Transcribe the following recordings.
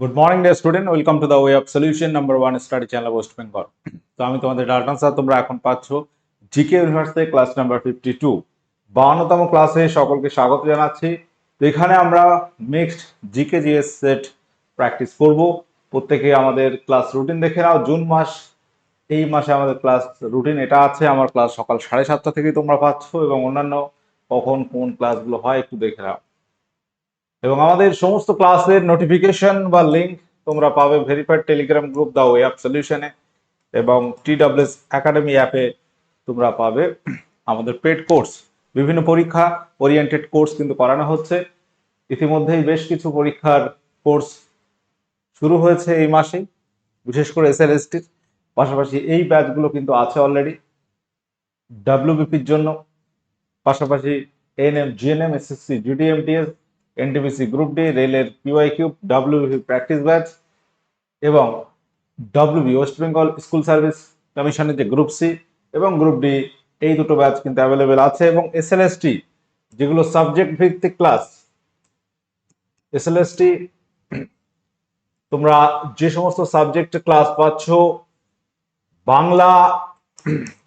Good morning day student welcome to the way of solution number one study channel West Bengal তো আমি তোমাদের Dalton sir তোমরা এখন পাচ্ছ GK university class number fifty two বাউন্নতম ক্লাসে সকলকে স্বাগত জানাচ্ছি। তো এখানে আমরা mixed GK GS set practice করব। প্রত্যেকে আমাদের ক্লাস রুটিন দেখে নাও। জুন মাস, এই মাসে আমাদের ক্লাস রুটিন এটা আছে। আমার ক্লাস সকাল সাড়ে সাতটা থেকে তোমরা পাচ্ছ এবং অন্যান্য কখন কোন ক্লাসগুলো হয় একটু দেখে নাও। এবং আমাদের সমস্ত ক্লাসের নোটিফিকেশন বা লিঙ্ক তোমরা পাবে verified telegram group the way of সলিউশনে এবং টিডাব্লিউএস একাডেমি অ্যাপে তোমরা পাবে আমাদের পেড কোর্স বিভিন্ন পরীক্ষা ওরিয়েন্টেড কোর্স কিন্তু করানো হচ্ছে। ইতিমধ্যেই বেশ কিছু পরীক্ষার কোর্স শুরু হয়েছে এই মাসেই, বিশেষ করে এসএলএসটির পাশাপাশি এই ব্যাচগুলো কিন্তু আছে অলরেডি ডাব্লিউবিপির জন্য। পাশাপাশি N ANM GNM SSC GDMTS NTPC group D রেলের PY cube WB practice batch এবং WB West Bengal school service কমিশনের যে গ্রুপ সি এবং গ্রুপ ডি এই দুটো ব্যাচ কিন্তু অ্যাভেলেবেল আছে এবং এসএলএসটি যেগুলো সাবজেক্ট ভিত্তিক ক্লাস এসএলএসটি তোমরা যে সমস্ত সাবজেক্টে ক্লাস পাচ্ছ, বাংলা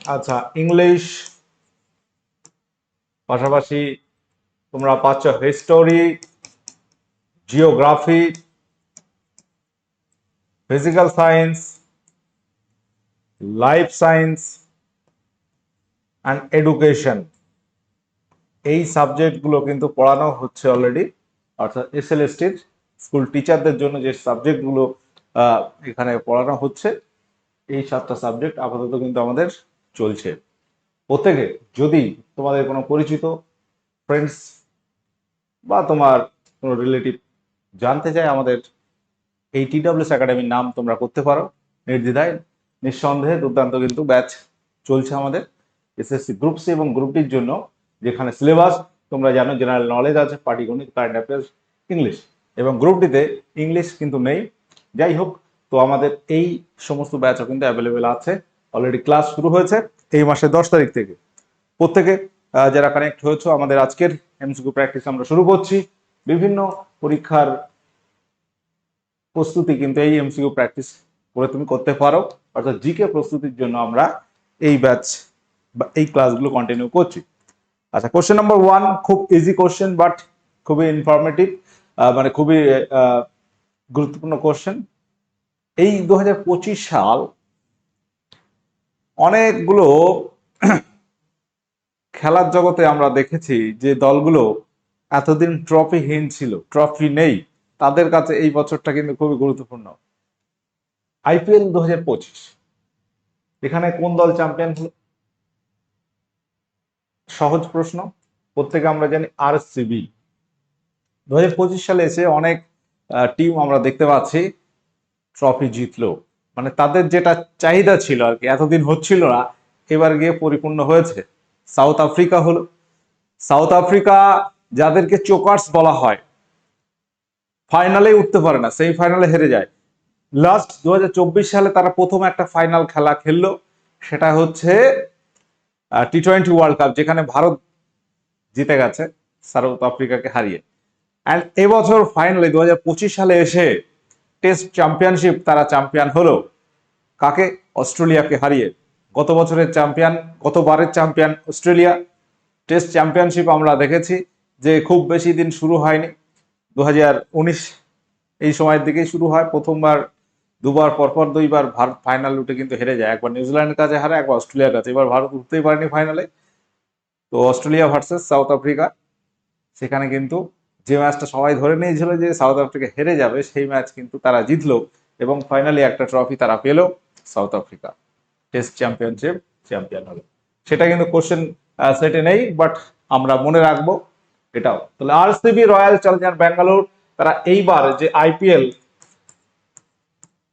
আচ্ছা ইংলিশ পাশাপাশি তোমরা পাচ্ছ history geography physical science life science and education এই সাবজেক্টগুলো কিন্তু পড়ানো হচ্ছে অলরেডি অর্থাৎ এসএলএসটির স্কুল টিচারদের জন্য যে সাবজেক্টগুলো এখানে পড়ানো হচ্ছে, এই সাতটা সাবজেক্ট আপাতত কিন্তু আমাদের চলছে। প্রত্যেকে যদি তোমাদের কোনো পরিচিত ফ্রেন্ডস বা তোমার কোনো রিলেটিভ জানতে চায় আমাদের এই টি টিডাব্লিউএস একাডেমির নাম তোমরা করতে পারো। নির্দ্বিধায়, নিঃসন্দেহে দুর্দান্ত কিন্তু ব্যাচ চলছে আমাদের এসএসসি গ্রুপ সি এবং গ্রুপ ডির জন্য, যেখানে সিলেবাস তোমরা জানো জেনারেল নলেজ আছে পাটিগণিত কারেন্ট অ্যাফেয়ার্স ইংলিশ এবং গ্রুপ ডিতে ইংলিশ কিন্তু নেই। যাই হোক, তো আমাদের এই সমস্ত ব্যাচও কিন্তু অ্যাভেলেবেল আছে। অলরেডি ক্লাস শুরু হয়েছে এই মাসের দশ তারিখ থেকে। প্রত্যেকে যারা কানেক্ট হয়েছো, আমাদের আজকের এমসিকিউ প্র্যাকটিস আমরা শুরু করছি। বিভিন্ন পরীক্ষার প্রস্তুতি কিন্তু এই এমসিকিউ প্র্যাকটিস করে তুমি করতে পারো। অর্থাৎ জিকে প্রস্তুতির জন্য আমরা এই ব্যাচ বা এই ক্লাসগুলো কন্টিনিউ করছি। আচ্ছা কোশ্চেন নাম্বার ওয়ান খুব ইজি কোশ্চেন বাট খুবই ইনফরমেটিভ মানে খুবই গুরুত্বপূর্ণ কোশ্চেন এই দু হাজার পঁচিশ সাল অনেকগুলো খেলার জগতে আমরা দেখেছি যে দলগুলো এতদিন ট্রফিহীন ছিল ট্রফি নেই। তাদের কাছে এই বছরটা কিন্তু খুবই গুরুত্বপূর্ণ। আইপিএল দু হাজার পঁচিশ। এখানে কোন দল চ্যাম্পিয়ন হলো? সহজ প্রশ্ন। প্রত্যেকে আমরা জানি আর সিবি দু হাজার পঁচিশ সালে এসে অনেক টিম আমরা দেখতে পাচ্ছি ট্রফি জিতলো। মানে তাদের যেটা চাহিদা ছিল আর কি, এতদিন হচ্ছিল না, এবার গিয়ে পরিপূর্ণ হয়েছে। সাউথ আফ্রিকা হলো, সাউথ আফ্রিকা যাদেরকে চোকার্স বলা হয় ফাইনালে উঠতে পারে না সেই ফাইনালে হেরে যায়। লাস্ট দু হাজার চব্বিশ সালে তারা প্রথম একটা ফাইনাল খেলা খেললো, সেটা হচ্ছে টি টোয়েন্টি ওয়ার্ল্ড কাপ যেখানে ভারত জিতে গেছে সাউথ আফ্রিকাকে হারিয়ে। অ্যান্ড এবছর ফাইনালে দু হাজার পঁচিশ সালে এসে টেস্ট চ্যাম্পিয়নশিপ তারা চ্যাম্পিয়ন হলো। কাকে? অস্ট্রেলিয়াকে হারিয়ে। গত বছরের চ্যাম্পিয়ন, গতবারের চ্যাম্পিয়ন অস্ট্রেলিয়া টেস্ট চ্যাম্পিয়নশিপ আমরা দেখেছি যে খুব বেশি দিন শুরু হয়নি। দু হাজার উনিশ এই সময়ের দিকেই শুরু হয়। প্রথমবার, দুবার, পরপর দুইবার ভারত ফাইনাল উঠে কিন্তু হেরে যায়। একবার নিউজিল্যান্ডের কাছে হারে, একবার অস্ট্রেলিয়ার কাছে। এবার ভারত উঠতেই পারেনি ফাইনালে তো অস্ট্রেলিয়া ভার্সেস সাউথ আফ্রিকা। সেখানে কিন্তু যে ম্যাচটা সবাই ধরে নিয়েছিল যে সাউথ আফ্রিকা হেরে যাবে, সেই ম্যাচ কিন্তু তারা জিতলো এবং ফাইনালি একটা ট্রফি তারা পেল South Africa. Test championship champion হলো সেটা কিন্তু কোশ্চেন সেটে নেই বাট আমরা মনে রাখব এটাও। তাহলে আরসিবি রয়্যাল চ্যালেঞ্জার ব্যাঙ্গালোর তারা এইবার যে আইপিএল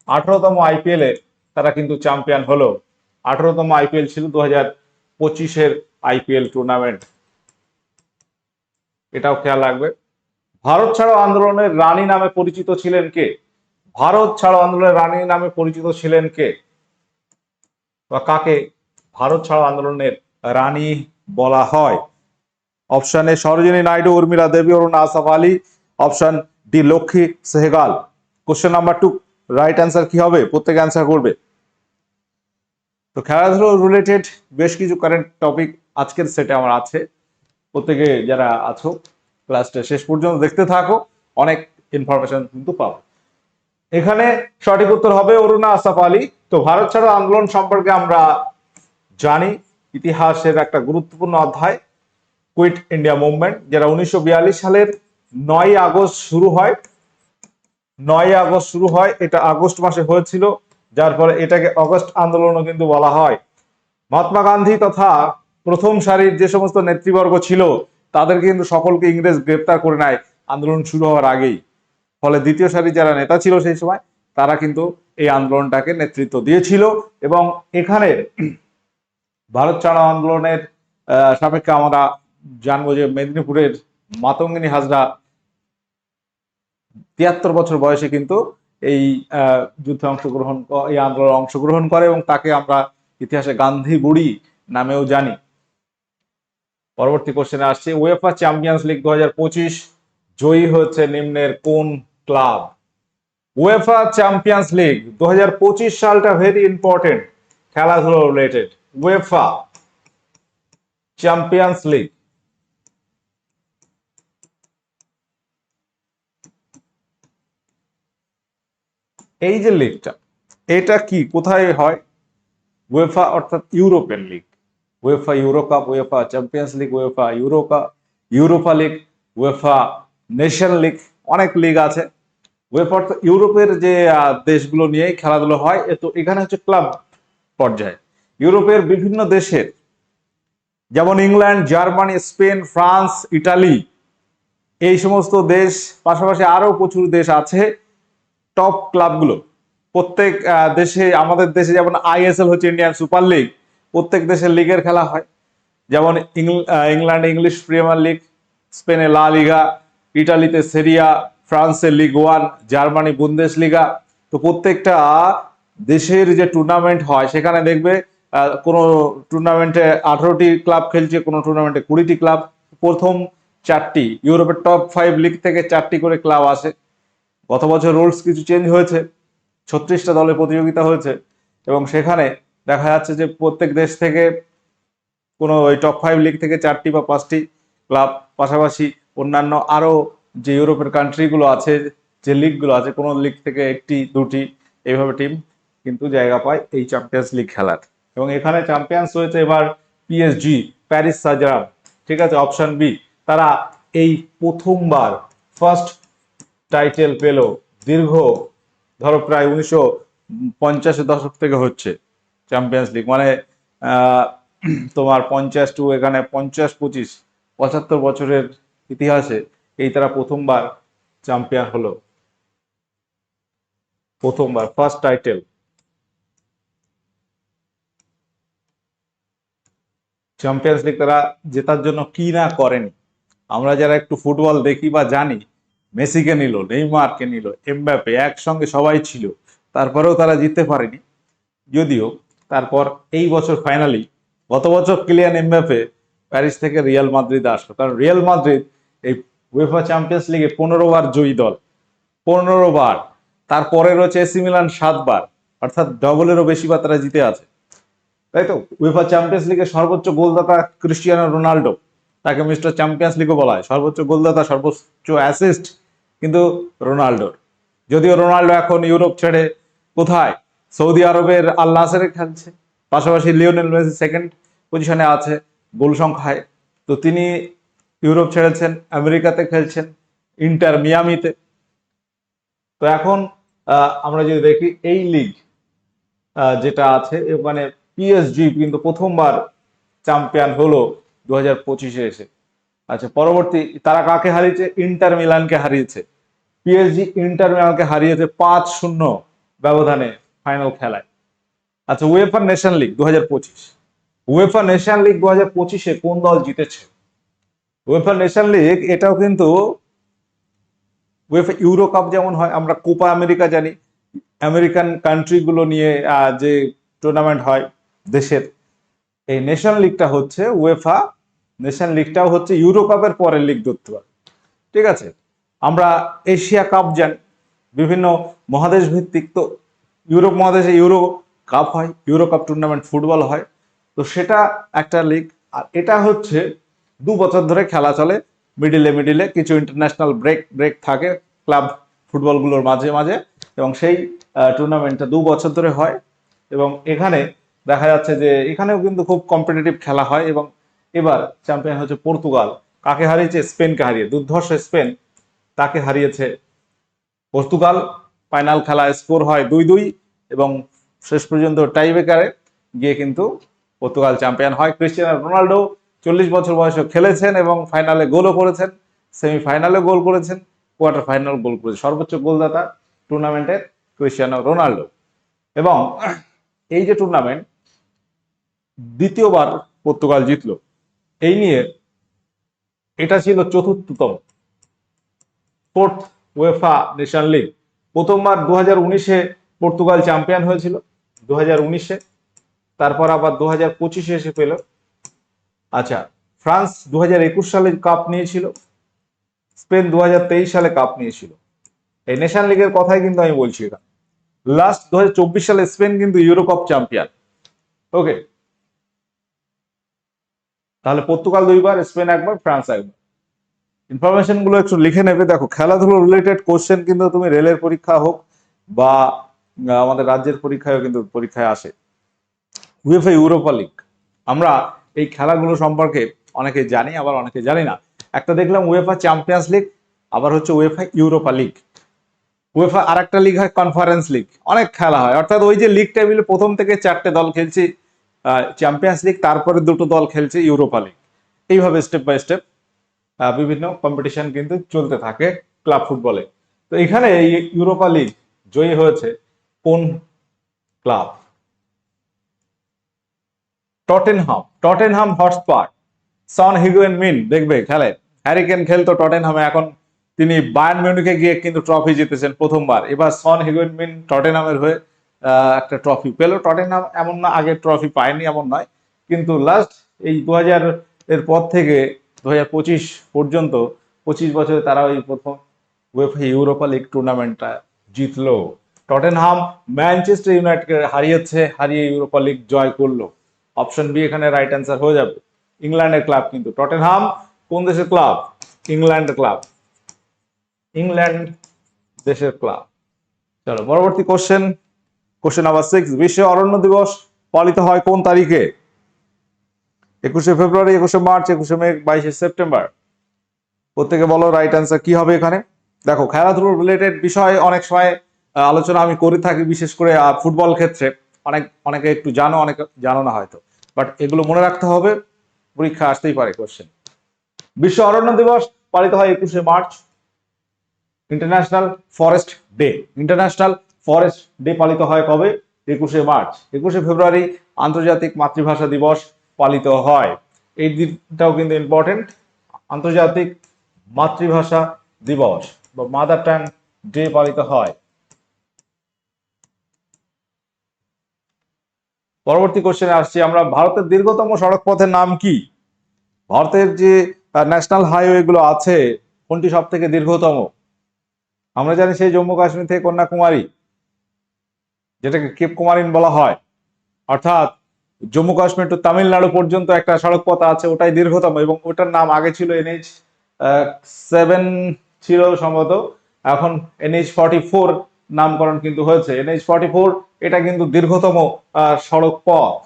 আঠারোতম আইপিএল এ তারা কিন্তু চ্যাম্পিয়ন হলো। আঠারোতম আইপিএল ছিল দু হাজার পঁচিশের আইপিএল টুর্নামেন্ট এটাও খেয়াল রাখবে। ভারত ছাড়ো আন্দোলনের রানী নামে পরিচিত ছিলেন কে? ভারত ছাড়ো আন্দোলনের রানী নামে পরিচিত ছিলেন কে? বা কাকে ভারত ছাড়ো আন্দোলনের রানী বলা হয়। Option A Sarojini Naidu, Urmila Devi, Aruna Asaf Ali. Option D Lakshmi Sehgal. Question number two right answer কি হবে? প্রত্যেকে অ্যান্সার করবে। তো খেলাধুলো রিলেটেড বেশ কিছু কারেন্ট টপিক আজকের সেটে আমার আছে। প্রত্যেকে যারা আছো ক্লাসটা শেষ পর্যন্ত দেখতে থাকো। অনেক ইনফরমেশন কিন্তু পাবো। এখানে সঠিক উত্তর হবে অরুণা আসাফ আলী। তো ভারত ছাড়ো আন্দোলন সম্পর্কে আমরা জানি, ইতিহাসের একটা গুরুত্বপূর্ণ অধ্যায় কুইট ইন্ডিয়া মুভমেন্ট যেটা উনিশশো বিয়াল্লিশ সালের নয় আগস্ট শুরু হয়। নয় আগস্ট শুরু হয়, এটা আগস্ট মাসে হয়েছিল, যার ফলে এটাকে অগস্ট আন্দোলনও কিন্তু বলা হয়। মহাত্মা গান্ধী তথা প্রথম সারির যে সমস্ত নেতৃবর্গ ছিল, তাদের কিন্তু সকলকে ইংরেজ গ্রেপ্তার করে নেয়। আন্দোলন শুরু হওয়ার আগেই। ফলে দ্বিতীয় সারি যারা নেতা ছিল সেই সময়, তারা কিন্তু এই আন্দোলনটাকে নেতৃত্ব দিয়েছিল এবং এখানে ভারত ছাড়ো আন্দোলনের সাপেক্ষে আমরা জানব যে মেদিনীপুরের মাতঙ্গিনী হাজরা তিয়াত্তর বছর বয়সে কিন্তু এই যুদ্ধে অংশগ্রহণ এই আন্দোলনে অংশগ্রহণ করে এবং তাকে আমরা ইতিহাসে গান্ধী বুড়ি নামেও জানি। পরবর্তী কোশ্চেনে আসছে উয়েফা চ্যাম্পিয়ন্স লিগ দু জয়ী হচ্ছে নিম্নের কোন ক্লাব। উয়েফা চ্যাম্পিয়ন্স লিগ দু হাজার পঁচিশ সালটা ভেরি ইম্পর্টেন্ট খেলাধুলো রিলেটেড উয়েফা চ্যাম্পিয়ন্স লিগ এই যে লিগটা এটা কি, কোথায় হয়? উয়েফা অর্থাৎ European league UEFA Euro Cup UEFA Champions League UEFA Euro Cup Europa League UEFA Nation League অনেক লিগ আছে। অর্থাৎ ইউরোপের যে দেশগুলো নিয়ে খেলাধুলো হয়, এ তো এখানে হচ্ছে ক্লাব পর্যায়ে। ইউরোপের বিভিন্ন দেশের, যেমন England, Germany, Spain, France, Italy, এই সমস্ত দেশ, পাশাপাশি আরও প্রচুর দেশ আছে, টপ ক্লাবগুলো। প্রত্যেক দেশে, আমাদের দেশে যেমন আইএসএল হচ্ছে ইন্ডিয়ান সুপার লিগ, প্রত্যেক দেশের লিগের খেলা হয়। যেমন ইংল্যান্ডে ইংলিশ প্রিমিয়ার লিগ, স্পেনে লা লিগা, ইটালিতে সেরিয়া ফ্রান্সে Ligue one Germany Bundesliga তো প্রত্যেকটা দেশের যে টুর্নামেন্ট হয়, সেখানে দেখবে কোনো টুর্নামেন্টে আঠারোটি ক্লাব খেলছে, কোনো টুর্নামেন্টে কুড়িটি ক্লাব প্রথম চারটি, ইউরোপের টপ ফাইভ লিগ থেকে চারটি করে ক্লাব আসে। গত বছর রুলস কিছু চেঞ্জ হয়েছে, ছত্রিশটা দলে প্রতিযোগিতা হয়েছে, এবং সেখানে দেখা যাচ্ছে যে প্রত্যেক দেশ থেকে কোনো ওই টপ ফাইভ লিগ থেকে চারটি বা পাঁচটি ক্লাব পাশাপাশি অন্যান্য আরও যে ইউরোপের কান্ট্রিগুলো আছে, যে লিগগুলো আছে, কোনো লিগ থেকে একটি, দুটি, এইভাবে টিম কিন্তু জায়গা পায় এই চ্যাম্পিয়ন্স লিগ খেলার। এবং এখানে চ্যাম্পিয়ন্স হয়েছে এবার পিএসজি প্যারিস সাজারাম ঠিক আছে? অপশন বি তারা এই প্রথমবার ফার্স্ট টাইটেল পেল দীর্ঘ, ধরো প্রায় উনিশশো পঞ্চাশের দশক থেকে হচ্ছে চ্যাম্পিয়ন্স লিগ মানে তোমার পঞ্চাশ টু এখানে পঞ্চাশ, পঁচিশ, পঁচাত্তর বছরের ইতিহাসে এই তারা প্রথমবার চ্যাম্পিয়ন হলো। প্রথমবার ফার্স্ট টাইটেল চ্যাম্পিয়ন্স লিগ তারা জেতার জন্য কি না করেনি। আমরা যারা একটু ফুটবল দেখি বা জানি, মেসিকে নিল, নেইমারকে নিল এমবাপে একসঙ্গে সবাই ছিল, তারপরেও তারা জিততে পারেনি। যদিও তারপর এই বছর ফাইনালি গত বছর কিলিয়ান এমবাপে প্যারিস থেকে রিয়াল মাদ্রিদ আসলো। কারণ রিয়াল মাদ্রিদ এই উয়েফা চ্যাম্পিয়ন্স লিগে পনেরো বার জয়ী দল, পনেরো বার। তারপরে রয়েছে এসি মিলান সাতবার, অর্থাৎ ডবলেরও বেশি বার তারা জিতে আছে। তাই তো? উয়েফা চ্যাম্পিয়ন্স লিগের সর্বোচ্চ গোলদাতা ক্রিস্টিয়ানো রোনাল্ডো, তাকে মিস্টার চ্যাম্পিয়ন্স লিগও বলা হয়। সর্বোচ্চ গোলদাতা, সর্বোচ্চ অ্যাসিস্ট কিন্তু রোনাল্ডোর। যদিও রোনাল্ডো এখন ইউরোপ ছেড়ে কোথায়? সৌদি আরবের আল নাসেরে খেলছে পাশাপাশি লিওনেল মেসি সেকেন্ড পজিশনে আছে গোল সংখ্যায়। তো তিনি ইউরোপ ছেড়েছেন, আমেরিকাতে খেলছেন, ইন্টার মিয়ামিতে। তো এখন আমরা যদি দেখি এই লিগ যেটা আছে মানে পিএসজি কিন্তু প্রথমবার চ্যাম্পিয়ন হলো দু হাজার পঁচিশে এসে। আচ্ছা পরবর্তী, তারা কাকে হারিয়েছে? ইন্টার মিলানকে হারিয়েছে। পিএসজি ইন্টার মিলানকে হারিয়েছে পাঁচ শূন্য ব্যবধানে ফাইনাল খেলায়। আচ্ছা ওয়েফার নেশন লিগ দু হাজার পঁচিশ। ওয়েফার নেশন লিগ দু হাজার পঁচিশে কোন দল জিতেছে? উয়েফা নেশন লিগ এটাও কিন্তু উয়েফা ইউরো কাপ যেমন হয়, আমরা কোপা আমেরিকা জানি। আমেরিকান কান্ট্রিগুলো নিয়ে যে টুর্নামেন্ট হয় দেশের। এই নেশন লিগটা হচ্ছে উয়েফা নেশন লিগটাও হচ্ছে ইউরো কাপের পরের লিগ ধরতে পারে। ঠিক আছে? আমরা এশিয়া কাপ জানি। বিভিন্ন মহাদেশ ভিত্তিক তো ইউরোপ মহাদেশে ইউরো কাপ হয় ইউরো কাপ টুর্নামেন্ট ফুটবল হয়। তো সেটা একটা লিগ আর এটা হচ্ছে দু বছর ধরে খেলা চলে মিডিলে মিডিলে কিছু ইন্টারন্যাশনাল ব্রেক ব্রেক থাকে ক্লাব ফুটবলগুলোর মাঝে মাঝে এবং সেই টুর্নামেন্টটা দু বছর ধরে হয় এবং এখানে দেখা যাচ্ছে যে এখানেও কিন্তু খুব কম্পিটিটিভ খেলা হয় এবং এবার চ্যাম্পিয়ন হচ্ছে পর্তুগাল। কাকে হারিয়েছে? স্পেনকে হারিয়ে। দুর্ধর্ষ স্পেন তাকে হারিয়েছে পর্তুগাল। ফাইনাল খেলা স্কোর হয় দুই দুই এবং শেষ পর্যন্ত টাইব্রেকারে গিয়ে কিন্তু পর্তুগাল চ্যাম্পিয়ন হয়। ক্রিস্টিয়ানো রোনাল্ডো চল্লিশ বছর বয়সে খেলেছেন এবং ফাইনালে গোলও করেছেন সেমিফাইনালে গোল করেছেন কোয়ার্টার ফাইনাল গোল করেছেন। সর্বোচ্চ গোলদাতা টুর্নামেন্টের ক্রিস্টিয়ানো রোনাল্ডো এবং এই যে টুর্নামেন্ট দ্বিতীয়বার পর্তুগাল জিতলো। এই নিয়ে এটা ছিল চতুর্থতম ফোর্থ ওয়েফা নেশন লিগ প্রথমবার দু হাজার উনিশে পর্তুগাল চ্যাম্পিয়ন হয়েছিল দু হাজার উনিশে। তারপর আবার দু হাজার পঁচিশে এসে পেল। আচ্ছা ফ্রান্স দু সালে কাপ নিয়েছিল, স্পেন দু সালে কাপ নিয়েছিল। এই নেশন লিগের কথাই কিন্তু আমি বলছি এটা। লাস্ট দু সালে স্পেন কিন্তু ইউরো কাপ চ্যাম্পিয়ন ওকে তাহলে পর্তুগাল দুইবার, স্পেন একবার, ফ্রান্স একবার। ইনফরমেশনগুলো একটু লিখে নেবে। দেখো, খেলাধুলো রিলেটেড কোশ্চেন কিন্তু তুমি রেলের পরীক্ষা হোক বা আমাদের রাজ্যের পরীক্ষায়ও কিন্তু পরীক্ষায় আসে। ইউরোপা লিগ আমরা এই খেলাগুলো সম্পর্কে অনেকে জানি, আবার অনেকে জানি না। একটা দেখলাম উয়েফা চ্যাম্পিয়ন্স লিগ আবার হচ্ছে উয়েফা ইউরোপা লিগ উয়েফা আর একটা লিগ হয় কনফারেন্স লিগ অনেক খেলা হয়। অর্থাৎ ওই যে লিগ টেবিলে প্রথম থেকে চারটে দল খেলছে চ্যাম্পিয়ন্স লিগ তারপরে দুটো দল খেলছে ইউরোপা লিগ এইভাবে স্টেপ বাই স্টেপ বিভিন্ন কম্পিটিশন কিন্তু চলতে থাকে ক্লাব ফুটবলে তো এখানে ইউরোপা লিগ জয়ী হয়েছে কোন club Tottenham Tottenham Hotspur, Son Higuain min, দেখবে খেলে। হ্যারিকেন খেলতো টটেনহামে, এখন তিনি বায়ার্ন মিউনিকে গিয়ে কিন্তু ট্রফি জিতেছেন প্রথমবার। এবার সন হিগুয়েন মিন টটেনহামের হয়ে একটা ট্রফি পেল। টটেনহাম এমন না আগে ট্রফি পায়নি এমন নয়, কিন্তু লাস্ট এই দু হাজার এর পর থেকে দু হাজার পঁচিশ পর্যন্ত, পঁচিশ বছরে তারা ওই প্রথম ওয়েফা ইউরোপা লিগ টুর্নামেন্টটা জিতলো। টটেনহাম ম্যানচেস্টার ইউনাইটেডকে হারিয়েছে, হারিয়ে ইউরোপা লিগ জয় করল। অপশন বি এখানে রাইট অ্যান্সার হয়ে যাবে। ইংল্যান্ডের ক্লাব কিন্তু টটেনহাম কোন দেশের ক্লাব ইংল্যান্ডের ক্লাব ইংল্যান্ড দেশের ক্লাব চলো, পরবর্তী কোশ্চেন কোশ্চেন নাম্বার সিক্স বিশ্ব অরণ্য দিবস পালিত হয় কোন তারিখে? একুশে ফেব্রুয়ারি, একুশে মার্চ, একুশে মে, বাইশে সেপ্টেম্বর। প্রত্যেকে বলো রাইট অ্যান্সার কি হবে এখানে? দেখো খেলাধুলো রিলেটেড বিষয় অনেক সময় আলোচনা আমি করে থাকি, বিশেষ করে ফুটবল ক্ষেত্রে। অনেক, অনেকে একটু জানো, অনেকে জানো না হয়তো। বাট এগুলো মনে রাখতে হবে, পরীক্ষা আসতেই পারে কোশ্চেন বিশ্ব অরণ্য দিবস পালিত হয় একুশে March International Forest Day International Forest Day পালিত হয় কবে? একুশে মার্চ। একুশে ফেব্রুয়ারি আন্তর্জাতিক মাতৃভাষা দিবস পালিত হয়। এই দিনটাও কিন্তু ইম্পর্টেন্ট আন্তর্জাতিক মাতৃভাষা দিবস বা মাদার টাং ডে পালিত হয়। পরবর্তী কোশ্চেনে আসছি, আমরা ভারতের দীর্ঘতম সড়ক পথের নাম কি? ভারতের যে ন্যাশনাল হাইওয়ে গুলো আছে, কোনটি সব থেকে দীর্ঘতম? আমরা জানি সেই জম্মু কাশ্মীর থেকে কন্যাকুমারী, যেটাকে কেপ কুমারিন বলা হয়। অর্থাৎ জম্মু কাশ্মীর টু তামিলনাড়ু পর্যন্ত একটা সড়ক পথ আছে, ওটাই দীর্ঘতম এবং ওটার নাম আগে ছিল এনএইচ সেভেন ছিল সম্ভবত, এখন এনএইচ ফর্টি ফোর নামকরণ কিন্তু হয়েছে। এনএইচ ফর্টি ফোর এটা কিন্তু দীর্ঘতম সড়ক পথ।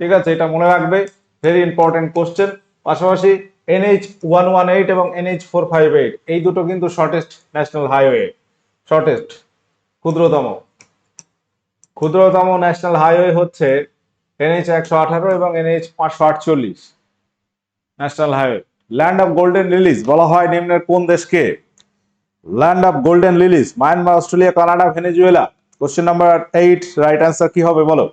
ঠিক আছে, এটা মনে রাখবে ভেরি ইম্পর্টেন্ট কোশ্চেন পাশাপাশি এনএইচ ওয়ান ওয়ান এইট এবং এনএইচ ফোর ফাইভ এইট এই দুটো কিন্তু শর্টেস্ট ন্যাশনাল হাইওয়ে শর্টেস্ট ক্ষুদ্রতম। ক্ষুদ্রতম ন্যাশনাল হাইওয়ে হচ্ছে এনএইচ একশো আঠারো এবং এনএইচ পাঁচশো আটচল্লিশ national highway land of golden lilies বলা হয় নিম্নের কোন দেশকে? Land of golden lilies Myanmar Australia Canada Venezuela question number eight right answer কি হবে বলো?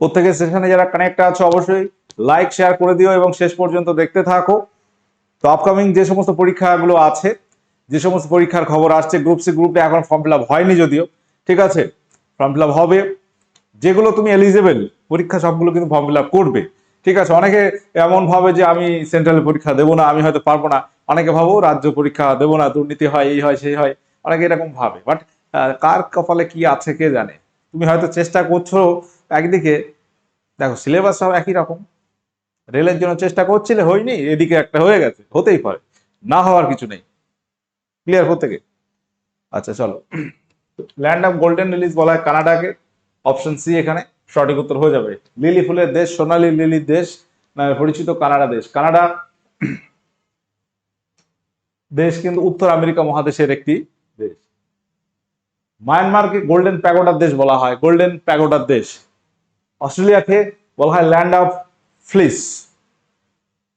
প্রত্যেকে সেখানে যারা কানেক্ট আছে অবশ্যই লাইক শেয়ার করে দিও এবং শেষ পর্যন্ত দেখতে থাকো। তো আপকামিং যে সমস্ত পরীক্ষাগুলো আছে, যে সমস্ত পরীক্ষার খবর আসছে গ্রুপ সি গ্রুপে এখন ফর্ম ফিল আপ হয়নি যদিও, ঠিক আছে? ফর্ম ফিল আপ হবে। যেগুলো তুমি এলিজেবল পরীক্ষা সবগুলো কিন্তু ফর্ম ফিল আপ করবে। ঠিক আছে? অনেকে এমন ভাবে যে আমি সেন্ট্রাল পরীক্ষা দেবো না, আমি হয়তো পারব না। অনেকে ভাবো রাজ্য পরীক্ষা দেবো না, দুর্নীতি হয়, এই হয়, সেই হয়। অনেকে এরকম ভাবে। বাট কার কপালে কি আছে কে জানে? তুমি হয়তো চেষ্টা করছ একদিকে, দেখো সিলেবাস সব একই রকম। রেলের জন্য চেষ্টা করছিলে, হয়নি, এদিকে একটা হয়ে গেছে, হতেই পারে। না হওয়ার কিছু নেই। ক্লিয়ার প্রত্যেকে আচ্ছা চলো। ল্যান্ড অফ গোল্ডেন রিলিজ বলা হয় কানাডাকে। অপশন সি এখানে, সঠিক উত্তর হয়ে যাবে। লিলি ফুলের দেশ, সোনালি লিলির দেশ নামে পরিচিত কানাডা দেশ। কানাডা দেশ কিন্তু উত্তর আমেরিকা মহাদেশের একটি দেশ। মায়ানমারকে গোল্ডেন প্যাগোডার দেশ বলা হয় গোল্ডেন প্যাগোডার দেশ। অস্ট্রেলিয়াকে বলা হয় ল্যান্ড অফ ফ্লিস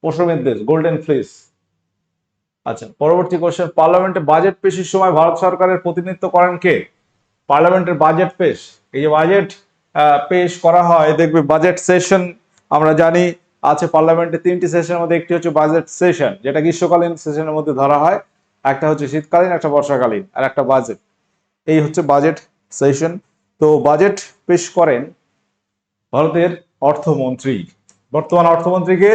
পশমের দেশ গোল্ডেন ফ্লিস আচ্ছা পরবর্তী কোশ্চেন পার্লামেন্টে বাজেট পেশের সময় ভারত সরকারের প্রতিনিধিত্ব করেন কে? পার্লামেন্টের বাজেট পেশ, এই যে বাজেট পেশ করা হয়, দেখবে বাজেট সেশন আমরা জানি, আছে পার্লামেন্টে তিনটি সেশনের মধ্যে, একটি হচ্ছে বাজেট সেশন যেটা গ্রীষ্মকালীন সেশনের মধ্যে ধরা হয়, একটা হচ্ছে শীতকালীন, একটা বর্ষাকালীন, আর একটা বাজেট এই হচ্ছে বাজেট সেশন তো বাজেট পেশ করেন ভারতের অর্থমন্ত্রী। বর্তমান অর্থমন্ত্রীকে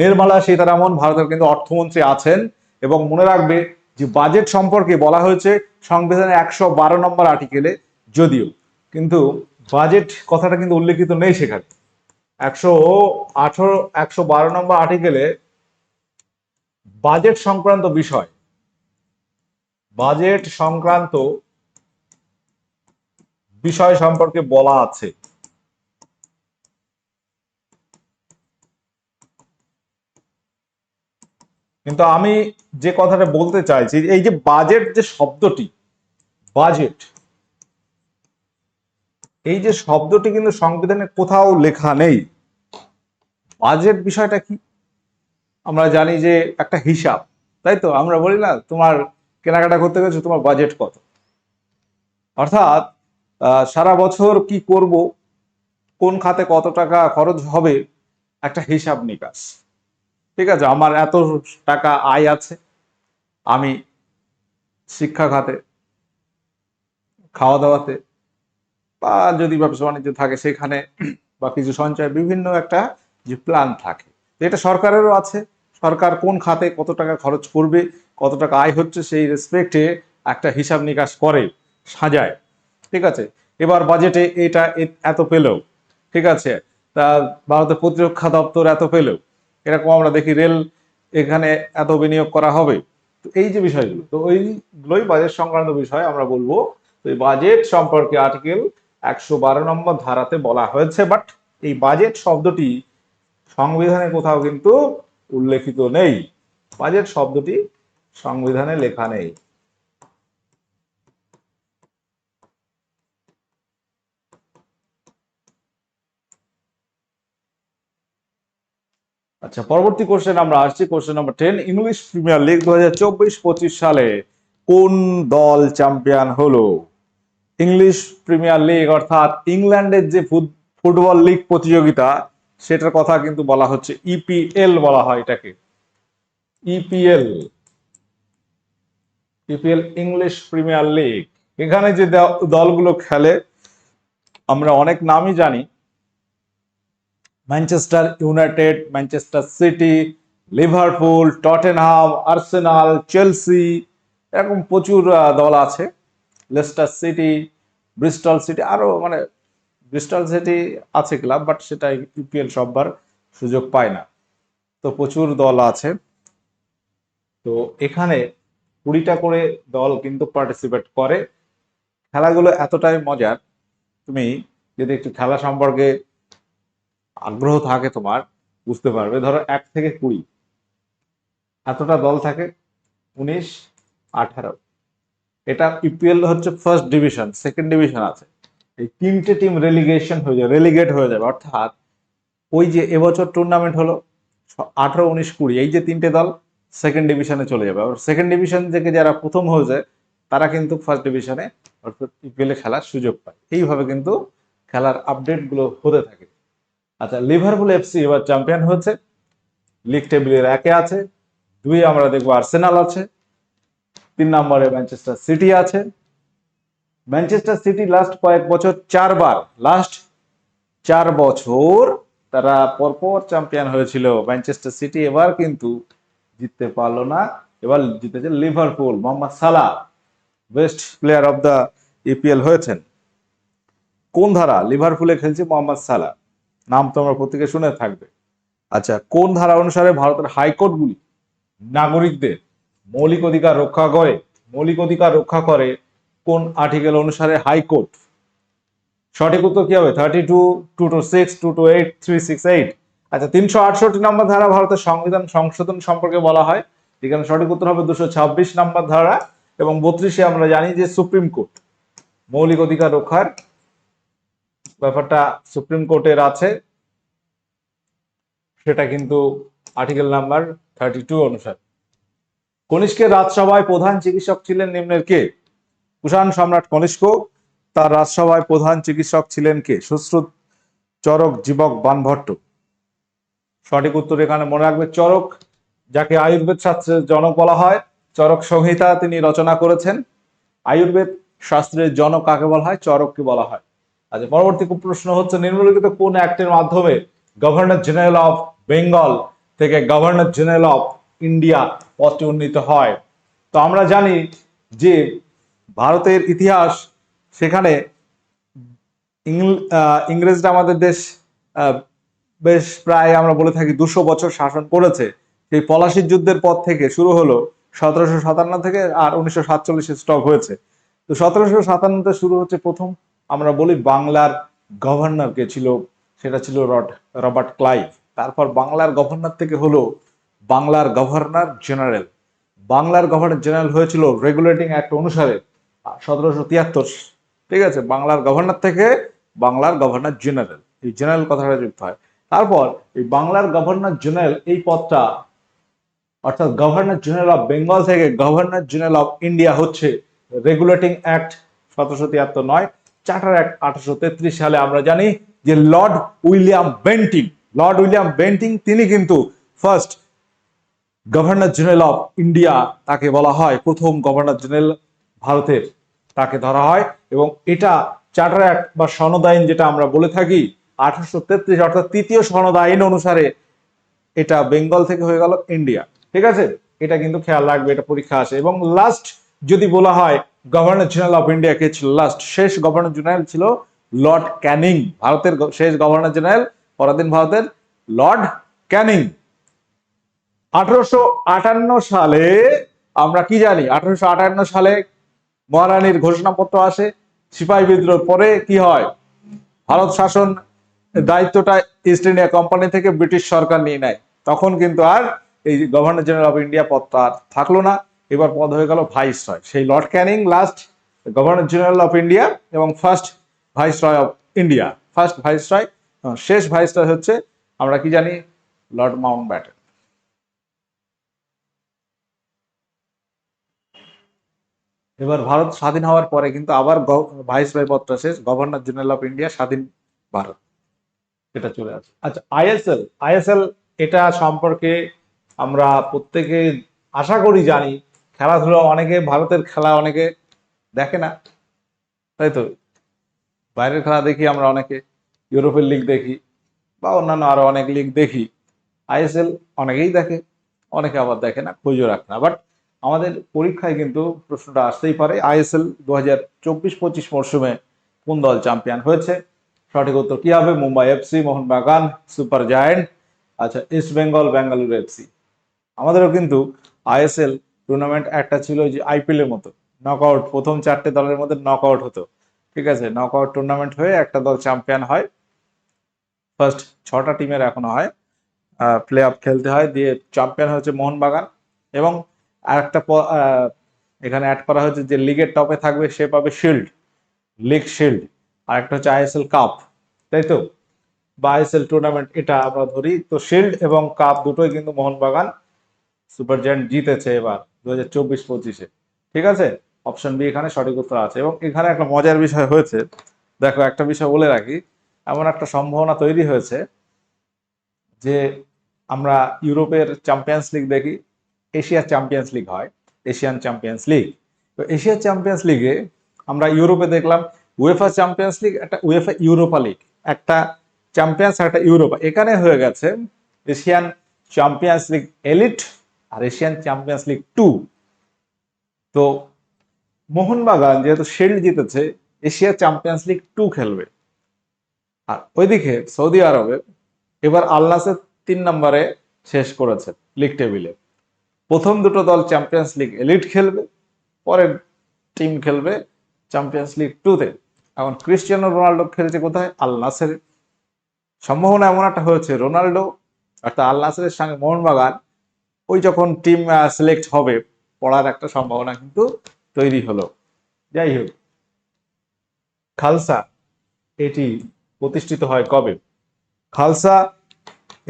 নির্মলা সীতারামন ভারতের কিন্তু অর্থমন্ত্রী আছেন এবং মনে রাখবে যে বাজেট সম্পর্কে বলা হয়েছে সংবিধানের একশো বারো নম্বর আর্টিকেলে যদিও। কিন্তু বাজেট কথাটা কিন্তু উল্লেখিত নেই সেখানে। একশো আঠারো, একশো বারো নম্বর আর্টিকেলে বাজেট সংক্রান্ত বিষয়। বাজেট সংক্রান্ত বিষয় সম্পর্কে বলা আছে। কিন্তু আমি যে কথাটা বলতে চাইছি, এই যে বাজেট যে শব্দটি বাজেট এই যে শব্দটি কিন্তু সংবিধানে কোথাও লেখা নেই। বাজেট বিষয়টা কি? আমরা জানি যে একটা হিসাব, তাই তো? আমরা বলি না, তোমার কেনাকাটা করতে গেছো, তোমার বাজেট কত? অর্থাৎ সারা বছর কি করব? কোন খাতে কত টাকা খরচ হবে? একটা হিসাব নিকাশ। ঠিক আছে, আমার এত টাকা আয় আছে, আমি শিক্ষা খাতে খাওয়া দাওয়াতে বা যদি ব্যবসা বাণিজ্য থাকে সেখানে বা কিছু সঞ্চয়, বিভিন্ন একটা যে প্ল্যান থাকে। এটা সরকারেরও আছে। সরকার কোন খাতে কত টাকা খরচ করবে, কত টাকা আয় হচ্ছে সেই রেসপেক্টে একটা হিসাব নিকাশ করে, সাজায়। ঠিক আছে? এবার বাজেটে এটা এত পেলেও, ঠিক আছে? তা ভারতের প্রতিরক্ষা দপ্তর এত পেলেও, এরকম আমরা দেখি রেল এখানে এত বিনিয়োগ করা হবে। তো এই যে বিষয়গুলো, তো ওইগুলোই বাজেট সংক্রান্ত বিষয় আমরা বলব। তো এই বাজেট সম্পর্কে আর্টিকেল একশো বারো নম্বর ধারাতে বলা হয়েছে বাট এই বাজেট শব্দটি সংবিধানে কোথাও কিন্তু উল্লেখিত নেই। বাজেট শব্দটি সংবিধানে লেখা নেই। আচ্ছা পরবর্তী কোশ্চেন আমরা আসছি। Question number ten English Premier League দু হাজার চব্বিশ পঁচিশ সালে কোন দল চ্যাম্পিয়ন হলো? ইংলিশ প্রিমিয়ার লিগ অর্থাৎ ইংল্যান্ডের যে ফুট- ফুটবল লিগ প্রতিযোগিতা, সেটার কথা কিন্তু বলা হচ্ছে ইপিএল বলা হয় এটাকে। EPL EPL English Premier League এখানে যে দলগুলো খেলে, আমরা অনেক নামই জানি। Manchester United Manchester City Liverpool Tottenham Arsenal Chelsea এরকম প্রচুর দল আছে। লেস্টার সিটি ব্রিস্টল সিটি আরও মানে ব্রিস্টল সিটি আছে ক্লাব বাট সেটা ইউপিএল সববার সুযোগ পায় না। তো প্রচুর দল আছে। তো এখানে কুড়িটা করে দল কিন্তু পার্টিসিপেট করে। খেলাগুলো এতটাই মজার। তুমি যদি একটু খেলা সম্পর্কে আগ্রহ থাকে তোমার, বুঝতে পারবে। ধরো এক থেকে কুড়ি। এতটা দল থাকে, উনিশ, আঠারো। এটা ইপিএল হচ্ছে ফার্স্ট ডিভিশন সেকেন্ড ডিভিশন আছে। এই তিনটে টিম রেলিগেশন হয়ে যাবে রেলিগেট হয়ে যাবে। অর্থাৎ ওই যে এবছর টুর্নামেন্ট হলো, আঠারো, উনিশ, কুড়ি, এই যে তিনটে দল সেকেন্ড ডিভিশনে চলে যাবে। আর সেকেন্ড ডিভিশন থেকে যারা প্রথম হয়েছে, তারা কিন্তু ফার্স্ট ডিভিশনে অর্থাৎ ইপিএল খেলার সুযোগ পায়। এইভাবে কিন্তু খেলার আপডেটগুলো হতে থাকে। আচ্ছা লিভারপুল এফসি এবার চ্যাম্পিয়ন হয়েছে। লিগ টেবিলের একে আছে। দুই আমরা দেখব আর্সেনাল আছে। তিন নম্বরে ম্যানচেস্টার সিটি আছে। ম্যানচেস্টার সিটি লাস্ট কয়েক বছর চারবার লাস্ট চার বছর তারা পরপর চ্যাম্পিয়ন হয়েছিল ম্যানচেস্টার সিটি এবার কিন্তু জিততে পারল না। এবার জিতেছে Liverpool Mohamed Salah best player of the EPL হয়েছেন। কোন ধারা? লিভারপুলে খেলছে মোহাম্মদ সালা নাম তোমরা প্রত্যেকে শুনে থাকবে। আচ্ছা কোন ধারা অনুসারে ভারতের হাইকোর্টগুলি নাগরিকদের মৌলিক অধিকার রক্ষা করে, মৌলিক অধিকার রক্ষা করে, কোন আর্টিকেল অনুসারে হাইকোর্ট? সঠিক উত্তর কি হবে? Thirty two two two six two two eight three six eight আচ্ছা তিনশো আটষট্টি নম্বর ধারা ভারতের সংবিধান সংশোধন সম্পর্কে বলা হয়। এখানে সঠিক উত্তর হবে দুশো ছাব্বিশ নম্বর ধারা এবং বত্রিশে আমরা জানি যে সুপ্রিম কোর্ট মৌলিক অধিকার রক্ষার ব্যাপারটা সুপ্রিম কোর্টের আছে, সেটা কিন্তু আর্টিকেল নাম্বার থার্টি টু অনুসারে। কনিষ্কের রাজসভায় প্রধান চিকিৎসক ছিলেন নিম্নের কে? কুষাণ সম্রাট কনিষ্ক, তার রাজসভায় প্রধান চিকিৎসক ছিলেন কে? সুশ্রুত চরক জীবক বানভট্ট। সঠিক উত্তর এখানে মনে রাখবে, চরক, যাকে আয়ুর্বেদ শাস্ত্রের জনক বলা হয়, চরক সংহিতা তিনি রচনা করেছেন। আয়ুর্বেদ শাস্ত্রের জনক কাকে বলা হয়? চরককে বলা হয়। আচ্ছা পরবর্তী প্রশ্ন হচ্ছে, নিম্নলিখিত কোন অ্যাক্টের মাধ্যমে গভর্নর জেনারেল অফ বেঙ্গল থেকে গভর্নর জেনারেল অফ ইন্ডিয়া পদটি উন্নীত হয়? তো আমরা জানি যে ভারতের ইতিহাস সেখানে ইংরেজরা আমাদের দেশ বেশ প্রায় আমরা বলে থাকি দুশো বছর শাসন করেছে। সেই পলাশির যুদ্ধের পর থেকে শুরু হলো সতেরোশো সাতান্ন থেকে আর উনিশশো সাতচল্লিশে স্টপ হয়েছে। তো সতেরোশো সাতান্নতে শুরু হচ্ছে প্রথম আমরা বলি বাংলার গভর্নর কে ছিল, সেটা ছিল রড রবার্ট ক্লাইভ। তারপর বাংলার গভর্নর থেকে হলো বাংলার গভর্নর জেনারেল বাংলার গভর্নর জেনারেল হয়েছিল রেগুলেটিং অ্যাক্ট অনুসারে সতেরোশো তিয়াত্তর। ঠিক আছে, বাংলার গভর্নর থেকে বাংলার গভর্নর জেনারেল এই জেনারেল কথাটা যুক্ত হয়। তারপর এই বাংলার গভর্নর জেনারেল এই পদটা, অর্থাৎ গভর্নর জেনারেল অফ বেঙ্গল থেকে গভর্নর জেনারেল অফ ইন্ডিয়া হচ্ছে রেগুলেটিং অ্যাক্ট সতেরোশো তিয়াত্তর নয়। চার্টার অ্যাক্ট আঠারোশো তেত্রিশ সালে আমরা জানি যে Lord William Bentinck, Lord William Bentinck তিনি কিন্তু first governor general of India তাকে বলা হয়, প্রথম গভর্নর জেনারেল ভারতের তাকে ধরা হয় এবং এটা চার্টার অ্যাক্ট বা সনদ আইন যেটা আমরা বলে থাকি, আঠারোশো তেত্রিশ অর্থাৎ তৃতীয় সনদ আইন অনুসারে এটা বেঙ্গল থেকে হয়ে গেল ইন্ডিয়া, ঠিক আছে? এটা কিন্তু খেয়াল রাখবে, এটা পরীক্ষা আসে এবং লাস্ট যদি বলা হয় গভর্নর জেনারেল অফ ইন্ডিয়া কে ছিল লাস্ট শেষ গভর্নর জেনারেল ছিল লর্ড ক্যানিং ভারতের শেষ গভর্নর জেনারেল পরাধীন ভারতের লর্ড ক্যানিং আঠারোশো আটান্ন সালে আমরা কি জানি? আঠারোশো আটান্ন সালে মহারানীর ঘোষণাপত্র আসে, সিপাহী বিদ্রোহ পরে কি হয়? ভারত শাসন দায়িত্বটা ইস্ট ইন্ডিয়া কোম্পানি থেকে ব্রিটিশ সরকার নিয়ে নেয়। তখন কিন্তু আর এই গভর্নর জেনারেল অফ ইন্ডিয়া আর থাকল না। এবার পদ হয়ে গেল ভাইস রয়। সেই Lord Canning last governor general of India এবং first viceroy of India first viceroy শেষ ভাইস রয় হচ্ছে, আমরা কি জানি, লর্ড মাউন্ট ব্যাটেন এবার ভারত স্বাধীন হওয়ার পরে কিন্তু আবার ভাইস রয় পদটা শেষ গভর্নর জেনারেল অফ ইন্ডিয়া স্বাধীন ভারত। এটা চলে আসে। আচ্ছা আইএসএল আইএসএল এটা সম্পর্কে আমরা প্রত্যেকে আশা করি জানি খেলাধুলা অনেকে, ভারতের খেলা অনেকে দেখে না। তাই তো? বাইরের খেলা দেখি আমরা অনেকে, ইউরোপের লিগ দেখি বা অন্যান্য আরও অনেক লিগ দেখি। আইএসএল অনেকেই দেখে, অনেকে আবার দেখে না, খোঁজও রাখে না। বাট আমাদের পরীক্ষায় কিন্তু প্রশ্নটা আসতেই পারে আইএসএল দু হাজার চব্বিশ পঁচিশ মরশুমে কোন দল চ্যাম্পিয়ন হয়েছে? সঠিক উত্তর কি হবে? Mumbai FC Mohun Bagan Super Giant আচ্ছা ইস্ট বেঙ্গল বেঙ্গালুরু এফসি আমাদেরও কিন্তু আইএসএল টুর্নামেন্ট একটা ছিল যে আইপিএল এর মতো। নক আউট প্রথম চারটে দলের মধ্যে নকআউট হতো। ঠিক আছে? নকআউট টুর্নামেন্ট হয়ে একটা দল চ্যাম্পিয়ন হয়। ফার্স্ট ছটা টিমের এখনও হয়। প্লে অফ খেলতে হয়। দিয়ে চ্যাম্পিয়ন হচ্ছে মোহনবাগান এবং আরেকটা প- এখানে অ্যাড করা হয়েছে যে লিগের টপে থাকবে, সে পাবে শিল্ড লিগ শিল্ড আর একটা হচ্ছে আইএসএল কাপ তাই তো? বা আইএসএল টুর্নামেন্ট এটা আমরা ধরি। তো শিল্ড এবং কাপ দুটোই কিন্তু মোহনবাগান সুপার জায়ান্ট জিতেছে এবার। দু হাজার চব্বিশ পঁচিশে। ঠিক আছে? অপশন বি এখানে সঠিক উত্তর আছে এবং এখানে একটা মজার বিষয় হয়েছে। দেখো, একটা বিষয় বলে রাখি, এমন একটা সম্ভাবনা তৈরি হয়েছে যে আমরা ইউরোপের চ্যাম্পিয়ন্স লিগ দেখি এশিয়ার চ্যাম্পিয়ন্স লিগ হয় এশিয়ান চ্যাম্পিয়ন্স লিগ তো এশিয়ার চ্যাম্পিয়ন্স লিগে আমরা ইউরোপে দেখলাম উয়েফা চ্যাম্পিয়ন্স লিগ একটা উয়েফা ইউরোপা লিগ একটা চ্যাম্পিয়ন্স একটা ইউরোপা এখানে হয়ে গেছে এশিয়ান চ্যাম্পিয়ন্স লিগ এলিট আর এশিয়ান চ্যাম্পিয়ন্স লিগ টু। তো মোহনবাগান যেহেতু শিল্ড জিতেছে, এশিয়া চ্যাম্পিয়ন্স লিগ টু খেলবে। আর ওইদিকে সৌদি আরবে এবার আল্লাসের তিন নম্বরে শেষ করেছে লিগ টেবিলে। প্রথম দুটো দল চ্যাম্পিয়ন্স লিগ এলিট খেলবে, পরের টিম খেলবে চ্যাম্পিয়ন্স লিগ টুতে। এখন ক্রিস্টিয়ানো রোনাল্ডো খেলছে কোথায়? আল সম্ভাবনা এমন একটা হয়েছে, রোনাল্ডো অর্থাৎ আল সঙ্গে মোহনবাগান ওই যখন টিম সিলেক্ট হবে, পড়ার একটা সম্ভাবনা কিন্তু তৈরি হলো। যাই হোক, খালসা এটি প্রতিষ্ঠিত হয় কবে? খালসা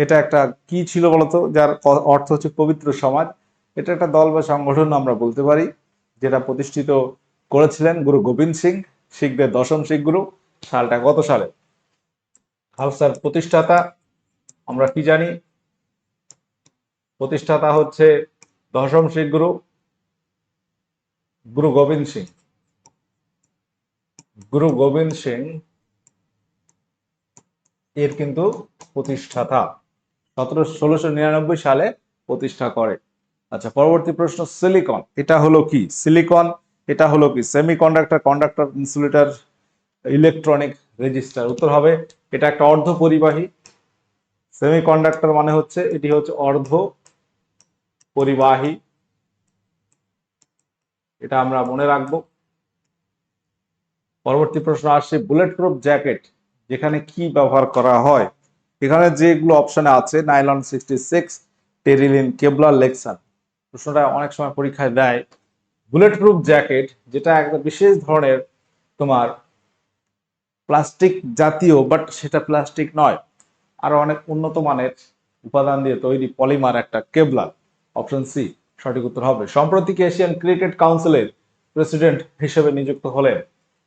এটা একটা কি ছিল বলতো? যার অর্থ হচ্ছে পবিত্র সমাজ। এটা একটা দল বা সংগঠন আমরা বলতে পারি, যেটা প্রতিষ্ঠিত করেছিলেন গুরু গোবিন্দ সিং, শিখদের দশম শিখ গুরু, সালটা কত সালে? খালসার প্রতিষ্ঠাতা আমরা কি জানি? প্রতিষ্ঠাতা হচ্ছে দশম শিখ গুরু গুরু গোবিন্দ সিং। গুরু গোবিন্দ সিং এর কিন্তু প্রতিষ্ঠাতা সতেরো, ষোলোশো নিরানব্বই সালে প্রতিষ্ঠা করে। আচ্ছা পরবর্তী প্রশ্ন সিলিকন এটা হলো কি? সিলিকন এটা হলো কি? Semiconductor conductor conductor insulator electronic resistor উত্তর হবে, এটা একটা অর্ধ পরিবাহী সেমিকন্ডাক্টর মানে হচ্ছে, এটি হচ্ছে অর্ধ পরিবাহী। এটা আমরা মনে রাখব। পরবর্তী প্রশ্ন আসছে বুলেট প্রুফ জ্যাকেট যেখানে কি ব্যবহার করা হয়? এখানে যেগুলো অপশনে আছে নাইলন সিক্সটি সিক্স টেরিলিন কেবলার লেকসান প্রশ্নটা অনেক সময় পরীক্ষায় দেয়। বুলেট প্রুফ জ্যাকেট যেটা একটা বিশেষ ধরনের তোমার প্লাস্টিক জাতীয় বাট সেটা প্লাস্টিক নয়। আরও অনেক উন্নত মানের উপাদান দিয়ে তৈরি পলিমার একটা কেবলার অপশন সি সঠিক উত্তর হবে। সম্প্রতি এশিয়ান ক্রিকেট কাউন্সিলের প্রেসিডেন্ট হিসেবে নিযুক্ত হলেন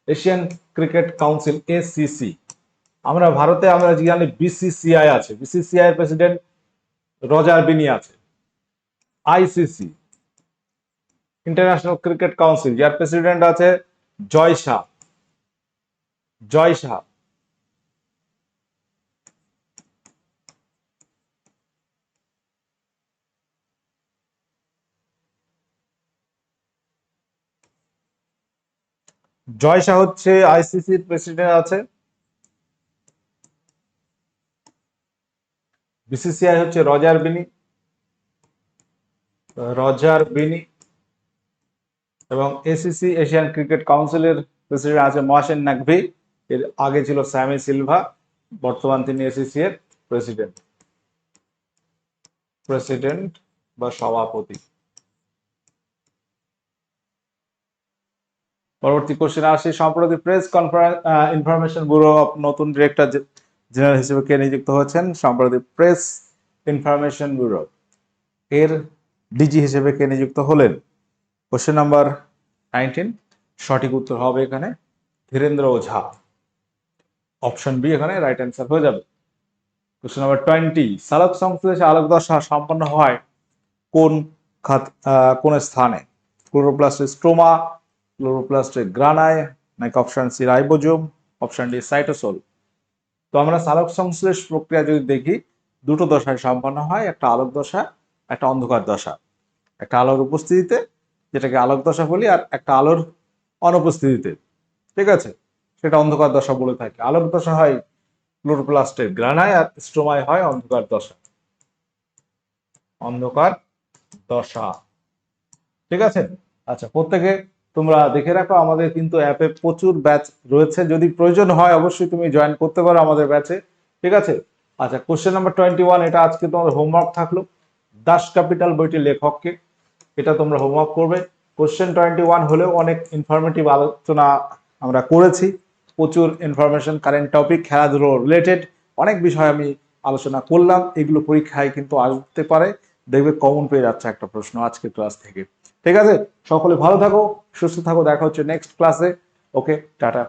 এশিয়ান ক্রিকেট কাউন্সিল এসিসি আমরা ভারতে, আমরা জানি বিসিসিআই আছে। বিসিসিআই প্রেসিডেন্ট রজার বিনি আছে। আইসিসি ইন্টারন্যাশনাল ক্রিকেট কাউন্সিল যার প্রেসিডেন্ট আছে জয় শাহ। জয় শাহ জয় শাহ হচ্ছে আইসিসির প্রেসিডেন্ট আছে। বিসিসিআই হচ্ছে রজার বিনি। রজার বিনি এবং এসিসি এশিয়ান ক্রিকেট কাউন্সিলের প্রেসিডেন্ট আছে মহাসেন নাকভি। এর আগে ছিল স্যামি সিলভা, বর্তমান তিনি এসিসি এর প্রেসিডেন্ট প্রেসিডেন্ট বা সভাপতি। পরবর্তী কোশ্চেন আসি। সম্প্রতি প্রেস কনফারেন্স ইনফরমেশন ব্যুরো নতুন ডিরেক্টর জেনারেল হিসেবে কে নিযুক্ত হয়েছেন? সম্প্রতি প্রেস ইনফরমেশন ব্যুরো এর ডিজি হিসেবে কে নিযুক্ত হলেন? কোশ্চেন নাম্বার নাইনটিন সঠিক উত্তর হবে এখানে ধীরেন্দ্র ওঝা। অপশন বি এখানে রাইট অ্যান্সার হয়ে যাবে। কোশ্চেন নাম্বার টোয়েন্টি সালক সংশ্লেষে আলোক দশা সম্পন্ন হয় কোন খাত কোন স্থানে? ক্লোরোপ্লাস্টের স্ট্রোমা ক্লোরোপ্লাস্টের গ্রানায় নাকি option C ribosome option D cytosol তো আমরা সালোক সংশ্লেষ প্রক্রিয়া যদি দেখি, দুটো দশায় সম্পন্ন হয়, একটা আলোক দশা, একটা অন্ধকার দশা। একটা আলোর উপস্থিতিতে, যেটাকে আলোক দশা বলি, আর একটা আলোর অনুপস্থিতিতে। ঠিক আছে? সেটা অন্ধকার দশা বলে থাকে। আলোক দশা হয় ক্লোরোপ্লাস্টের গ্রানায় আর স্ট্রোমায় হয় অন্ধকার দশা। অন্ধকার দশা। ঠিক আছে? আচ্ছা প্রত্যেকে তোমরা দেখে রাখো, আমাদের কিন্তু অ্যাপে প্রচুর ব্যাচ রয়েছে। যদি প্রয়োজন হয়, অবশ্যই তুমি জয়েন করতে পারো আমাদের ব্যাচে ঠিক আছে? আচ্ছা কোশ্চেন নাম্বার টোয়েন্টি ওয়ান এটা আজকে তোমাদের হোমওয়ার্ক থাকল। দাস ক্যাপিটাল বইটি লেখককে, এটা তোমরা হোমওয়ার্ক করবে। কোশ্চেন টোয়েন্টি ওয়ান হলেও অনেক ইনফরমেটিভ আলোচনা আমরা করেছি। প্রচুর ইনফরমেশন কারেন্ট টপিক খেলাধুলো রিলেটেড অনেক বিষয় আমি আলোচনা করলাম। এগুলো পরীক্ষায় কিন্তু আসতে পারে। দেখবে কমন পেয়ে যাচ্ছে একটা প্রশ্ন আজকের ক্লাস থেকে। ঠিক আছে? সকলে ভালো থাকো সুস্থ থাকো দেখা হচ্ছে নেক্সট ক্লাসে ওকে টাটা।